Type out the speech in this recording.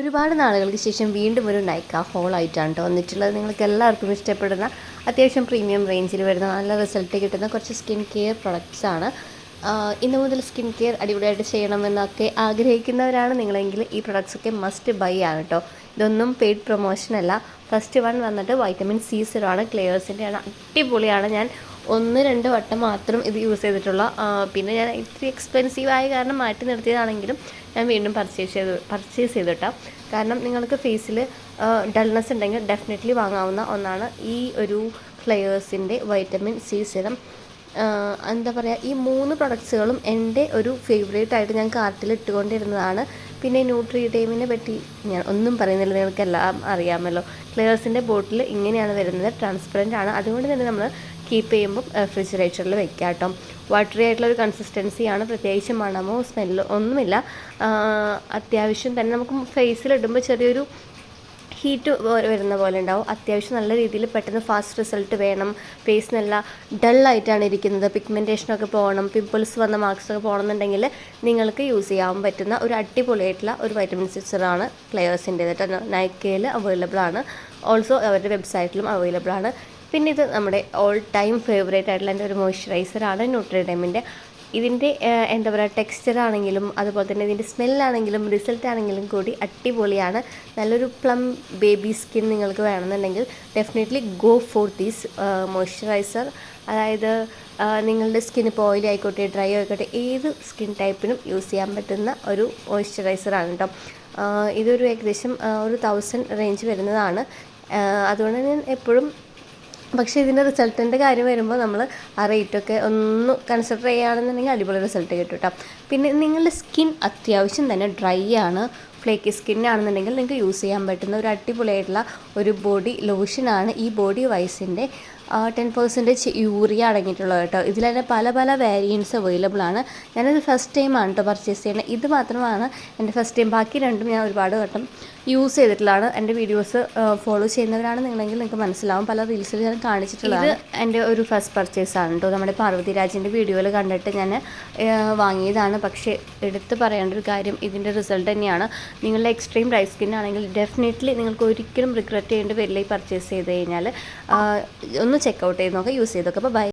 ഒരുപാട് നാളുകൾക്ക് ശേഷം വീണ്ടും ഒരു നൈക്ക ഹോൾ ആയിട്ടാണ് കേട്ടോ വന്നിട്ടുള്ളത്. നിങ്ങൾക്ക് എല്ലാവർക്കും ഇഷ്ടപ്പെടുന്ന അത്യാവശ്യം പ്രീമിയം റേഞ്ചിൽ വരുന്ന നല്ല റിസൾട്ട് കിട്ടുന്ന കുറച്ച് സ്കിൻ കെയർ പ്രൊഡക്ട്സ് ആണ് ഇന്നു മുതൽ സ്കിൻ കെയർ അടിപൊളിയായിട്ട് ചെയ്യണമെന്നൊക്കെ ആഗ്രഹിക്കുന്നവരാണ്. നിങ്ങളെങ്കിൽ ഈ പ്രൊഡക്ട്സ് ഒക്കെ മസ്റ്റ് ബൈ ആണ് കേട്ടോ ഇതൊന്നും പെയ്ഡ് പ്രൊമോഷൻ അല്ല. ഫസ്റ്റ് വൺ വന്നിട്ട് വൈറ്റമിൻ സി സിറോ ആണ്. ക്ലെയേഴ്സിന്റെ ആണ്. അടിപൊളിയാണ്. ഞാൻ ഒന്ന് രണ്ട് വട്ടം മാത്രം ഇത് യൂസ് ചെയ്തിട്ടുള്ള പിന്നെ ഞാൻ ഇത്തിരി എക്സ്പെൻസീവ് ആയ കാരണം മാറ്റി നിർത്തിയതാണെങ്കിലും ഞാൻ വീണ്ടും പർച്ചേസ് ചെയ്ത് പർച്ചേസ് ചെയ്തിട്ടാ. കാരണം നിങ്ങൾക്ക് ഫേസിൽ ഡൾനെസ് ഉണ്ടെങ്കിൽ ഡെഫിനറ്റ്ലി വാങ്ങാവുന്ന ഒന്നാണ് ഈ ഒരു ഫ്ലെയേഴ്സിന്റെ വൈറ്റമിൻ സി സിറം എന്താ പറയുക ഈ മൂന്ന് പ്രൊഡക്ട്സുകളും എന്റെ ഒരു ഫേവറേറ്റ് ആയിട്ട് ഞാൻ കാർട്ടിൽ ഇട്ടുകൊണ്ടിരുന്നതാണ്. പിന്നെ ന്യൂട്രി ടൈമിനെ പറ്റി ഞാൻ ഒന്നും പറയുന്നില്ല നിങ്ങൾക്ക് എല്ലാം അറിയാമല്ലോ. ക്ലേഴ്സിന്റെ ബോട്ടിൽ ഇങ്ങനെയാണ് വരുന്നത് ട്രാൻസ്പെറന്റ് ആണ്. അതുകൊണ്ട് തന്നെ നമ്മൾ കീപ്പ് ചെയ്യുമ്പോൾ റെഫ്രിജറേറ്ററിൽ വെക്കാം കേട്ടോ വാട്ടറി ആയിട്ടുള്ള ഒരു കൺസിസ്റ്റൻസിയാണ് പ്രത്യേകിച്ച് മണമോ സ്മെല്ലോ ഒന്നുമില്ല. അത്യാവശ്യം തന്നെ നമുക്ക് ഫേസിൽ ഇടുമ്പോൾ ചെറിയൊരു ഹീറ്റ് വരുന്ന പോലെ ഉണ്ടാവും. അത്യാവശ്യം നല്ല രീതിയിൽ പെട്ടെന്ന് ഫാസ്റ്റ് റിസൾട്ട് വേണം. ഫേസ് നല്ല ഡള്ളായിട്ടാണ് ഇരിക്കുന്നത്. പിഗ്മെന്റേഷനൊക്കെ പോകണം. പിമ്പിൾസ് വന്ന മാർക്സ് ഒക്കെ പോകണമെന്നുണ്ടെങ്കിൽ നിങ്ങൾക്ക് യൂസ് ചെയ്യാൻ പറ്റുന്ന ഒരു അടിപൊളിയായിട്ടുള്ള ഒരു വൈറ്റമിൻ സിക്സറാണ് ക്ലയേഴ്സിന്റെ കേട്ടോ. നൈക്കയിൽ അവൈലബിൾ ആണ്. ഓൾസോ അവരുടെ വെബ്സൈറ്റിലും അവൈലബിൾ ആണ്. പിന്നെ ഇത് നമ്മുടെ ഓൾ ടൈം ഫേവറേറ്റ് ആയിട്ടുള്ള എന്റെ ഒരു മോയ്സ്ചറൈസറാണ് ന്യൂട്രിഡമിന്റെ ഇതിന്റെ എന്താ പറയുക ടെക്സ്ചർ ആണെങ്കിലും അതുപോലെ തന്നെ ഇതിന്റെ സ്മെല്ലാണെങ്കിലും റിസൾട്ട് ആണെങ്കിലും കൂടി അടിപൊളിയാണ്. നല്ലൊരു പ്ലം ബേബി സ്കിൻ നിങ്ങൾക്ക് വേണമെന്നുണ്ടെങ്കിൽ definitely go for these moisturiser അതായത് നിങ്ങളുടെ സ്കിൻ ഇപ്പോൾ ഓയിലി ആയിക്കോട്ടെ ഡ്രൈ ആയിക്കോട്ടെ ഏത് സ്കിൻ ടൈപ്പിനും യൂസ് ചെയ്യാൻ പറ്റുന്ന ഒരു മോയ്സ്ചറൈസറാണ് കേട്ടോ ആ, ഇതൊരു ഏകദേശം ഒരു തൗസൻഡ് റേഞ്ച് വരുന്നതാണ്. അതുകൊണ്ട് ഞാൻ എപ്പോഴും പക്ഷേ ഇതിന്റെ റിസൾട്ടിന്റെ കാര്യം വരുമ്പോൾ നമ്മൾ ആ റേറ്റൊക്കെ ഒന്ന് കൺസിഡർ ചെയ്യുകയാണെന്നുണ്ടെങ്കിൽ അടിപൊളി റിസൾട്ട് കിട്ടും കേട്ടോ. പിന്നെ നിങ്ങളുടെ സ്കിൻ അത്യാവശ്യം തന്നെ ഡ്രൈ ആണ്. ഫ്ലേക്കി സ്കിന്നാണെന്നുണ്ടെങ്കിൽ നിങ്ങൾക്ക് യൂസ് ചെയ്യാൻ പറ്റുന്ന ഒരു അടിപൊളിയായിട്ടുള്ള ഒരു ബോഡി ലോഷനാണ് ഈ ബോഡി വൈസിന്റെ ടെൻ പെർസെന്റേജ് യൂറിയ അടങ്ങിയിട്ടുള്ളത് കേട്ടോ. ഇതിൽ തന്നെ പല പല വേരിയൻസ് അവൈലബിൾ ആണ്. ഞാനത് ഫസ്റ്റ് ടൈമാണ് കേട്ടോ പർച്ചേസ് ചെയ്യുന്നത്. ഇത് മാത്രമാണ് എന്റെ ഫസ്റ്റ് ടൈം ബാക്കി രണ്ടും ഞാൻ ഒരുപാട് വട്ടം യൂസ് ചെയ്തിട്ടുള്ളതാണ്. എന്റെ വീഡിയോസ് ഫോളോ ചെയ്യുന്നവരാണ് നിങ്ങളെങ്കിൽ നിങ്ങൾക്ക് മനസ്സിലാവും. പല റീൽസിൽ ഞാൻ കാണിച്ചിട്ടുള്ളത് എന്റെ ഒരു ഫസ്റ്റ് പർച്ചേസ് ആണ് കേട്ടോ നമ്മുടെ പാർവതിരാജിന്റെ വീഡിയോയിൽ കണ്ടിട്ട് ഞാൻ വാങ്ങിയതാണ്. പക്ഷേ എടുത്ത് പറയേണ്ട ഒരു കാര്യം ഇതിന്റെ റിസൾട്ട് തന്നെയാണ്. നിങ്ങളുടെ എക്സ്ട്രീം ഡ്രൈ സ്കിൻ ആണെങ്കിൽ ഡെഫിനറ്റ്ലി നിങ്ങൾക്ക് ഒരിക്കലും റിഗ്രറ്റ് ചെയ്യേണ്ടി വരില്ല ഈ പർച്ചേസ് ചെയ്ത് കഴിഞ്ഞാൽ ഒന്ന് ചെക്കൗട്ട് ചെയ്ത് നോക്കാം യൂസ് ചെയ്തൊക്കെ. ബൈ